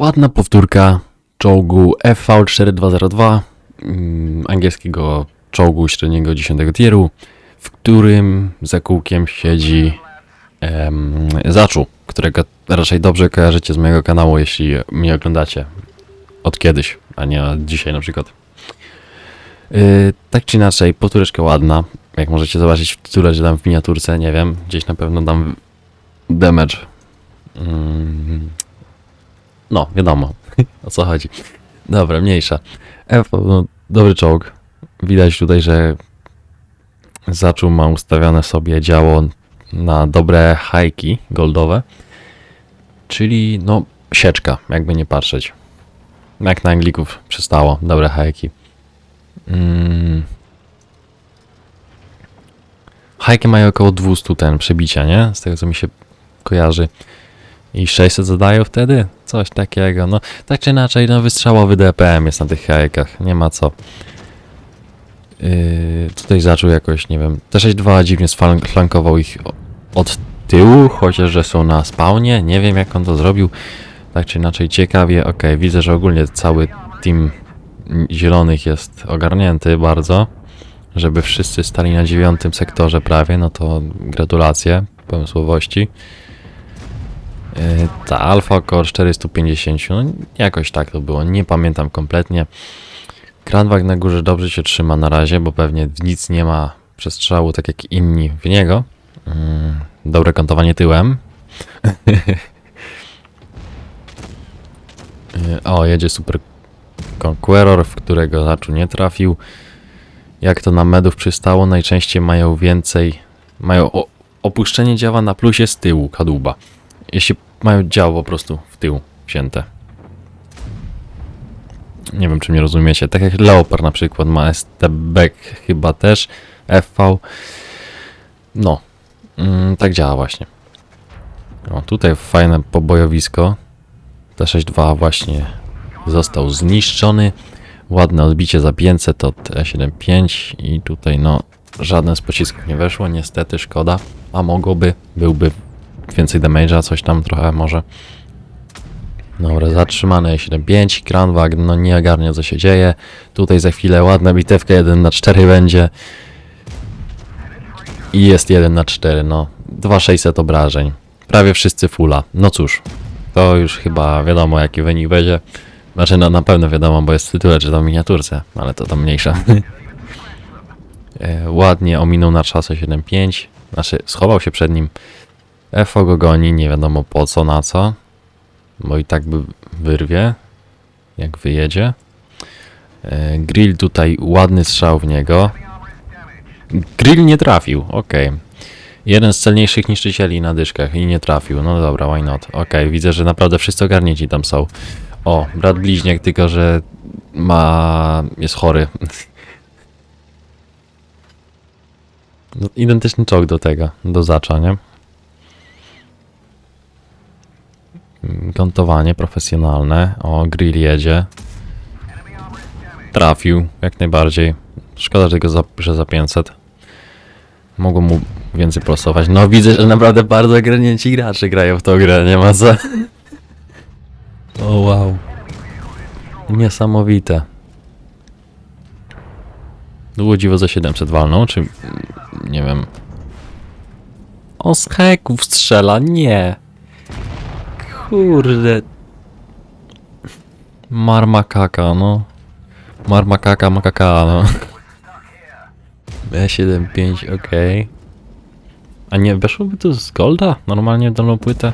Ładna powtórka czołgu FV4202, mm, angielskiego czołgu średniego 10 tieru, w którym za kółkiem siedzi em, Zaczu, którego raczej dobrze kojarzycie z mojego kanału, jeśli mnie oglądacie od kiedyś, a nie od dzisiaj na przykład. Yy, tak czy inaczej, powtóreczka ładna. Jak możecie zobaczyć w tytule, że dam w miniaturce, nie wiem, gdzieś na pewno dam damage. Mm, no, wiadomo o co chodzi. Dobra, mniejsza. F, no, dobry czołg. Widać tutaj, że zaczął ma ustawione sobie działo na dobre hajki goldowe. Czyli no sieczka, jakby nie patrzeć. Jak na Anglików przystało, dobre hajki. Mm. Hajki mają około 200 ten przebicia, nie? Z tego co mi się kojarzy. I 600 zadają wtedy? Coś takiego. No, tak czy inaczej, no wystrzałowy DPM jest na tych hajkach, nie ma co. Yy, tutaj zaczął jakoś, nie wiem, T62 dziwnie flankował ich od tyłu, chociaż że są na spawnie, nie wiem jak on to zrobił. Tak czy inaczej, ciekawie, okej, widzę, że ogólnie cały team zielonych jest ogarnięty bardzo, żeby wszyscy stali na dziewiątym sektorze prawie, no to gratulacje pomysłowości. Yy, Ta Alpha około 450, no jakoś tak to było, nie pamiętam kompletnie. Kranwag na górze dobrze się trzyma na razie, bo pewnie nic nie ma przestrzału, tak jak inni w niego. Mm, dobre kątowanie tyłem. Yy, o, jedzie super Conqueror, w którego Zaczu nie trafił. Jak to na medów przystało, najczęściej mają więcej, mają opuszczenie działa na plusie z tyłu kadłuba. Jeśli mają działo po prostu w tył wzięte. Nie wiem, czy mnie rozumiecie. Tak jak Leopard na przykład ma STB chyba też, FV. No, mm, tak działa właśnie. Tutaj fajne pobojowisko. T62 właśnie został zniszczony. Ładne odbicie za 500 od E75 i tutaj no żadne z pocisków nie weszło, niestety szkoda, a mogłoby, byłby więcej damage'a, coś tam trochę może. Dobra, zatrzymane 7.5, Kranwag, no nie ogarnia co się dzieje. Tutaj za chwilę ładna bitewka 1 na 4 będzie. I jest 1 na 4, no. 2600 obrażeń. Prawie wszyscy fulla. No cóż, to już chyba wiadomo jaki wynik będzie. Znaczy no na pewno wiadomo, bo jest w tytule czy tam w miniaturce, ale to tam mniejsza. e, ładnie ominął na czasę 7.5. Znaczy schował się przed nim. FO go goni, nie wiadomo po co, na co. Bo i tak by wyrwie, jak wyjedzie. E, Grill tutaj, ładny strzał w niego. Grill nie trafił, okej. Jeden z celniejszych niszczycieli na dyszkach i nie trafił. No dobra, why not? Okej, widzę, że naprawdę wszyscy ogarnięci tam są. O, brat bliźniak, tylko że ma... jest chory. No, Identyczny czołg do tego, do zacza, nie? Kątowanie profesjonalne. O, grill jedzie. Trafił, jak najbardziej. Szkoda, że go za, że za 500. Mogło mu więcej prostować. No widzę, że naprawdę bardzo ogarnięci gracze grają w tą grę, nie ma za... O wow. Niesamowite. Było dziwo za 700 walną, czy... nie wiem. O, z heków strzela, nie. Kurde. Marmakaka, no. Marmakaka, makaka, no. B75, okej. A nie weszłoby to z Golda? Normalnie w dolną płytę?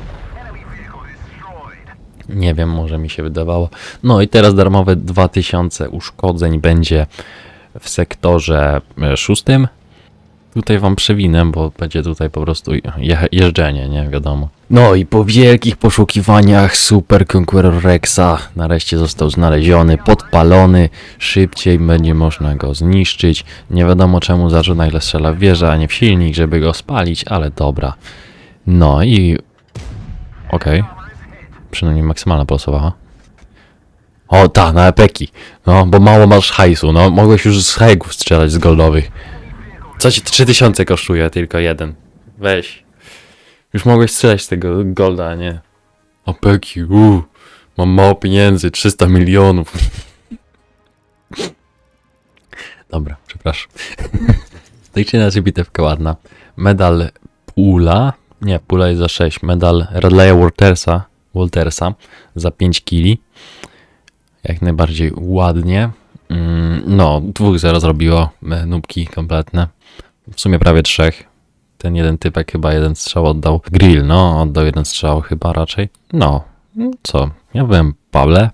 Nie wiem, może mi się wydawało. No i teraz darmowe 2000 uszkodzeń będzie w sektorze e, szóstym. Tutaj wam przewinę, bo będzie tutaj po prostu je jeżdżenie, nie wiadomo. No i po wielkich poszukiwaniach Super Conqueror Rexa nareszcie został znaleziony, podpalony, szybciej będzie można go zniszczyć. Nie wiadomo czemu zaczął nagle strzela w wieżę, a nie w silnik, żeby go spalić, ale dobra. No i... Okej. Przynajmniej maksymalna polosowała. O, ta, na epeki. No, bo mało masz hajsu, no. Mogłeś już z hajków strzelać z goldowych. Co ci 3000 kosztuje tylko jeden? Weź. Już mogłeś strzelać z tego golda, a nie. Apeki, uuu. Mam mało pieniędzy, 300 milionów. Dobra, przepraszam. Tak czy inaczej bitewka ładna. Medal Pula, nie, Pula jest za 6. Medal Radleya Waltersa, Waltersa za 5 kili. Jak najbardziej ładnie. Mm, No, dwóch zero zrobiło e, nubki kompletne. W sumie prawie trzech. Ten jeden typek chyba jeden strzał oddał. Grill, no, oddał jeden strzał chyba raczej. No, co? Ja byłem Pawle.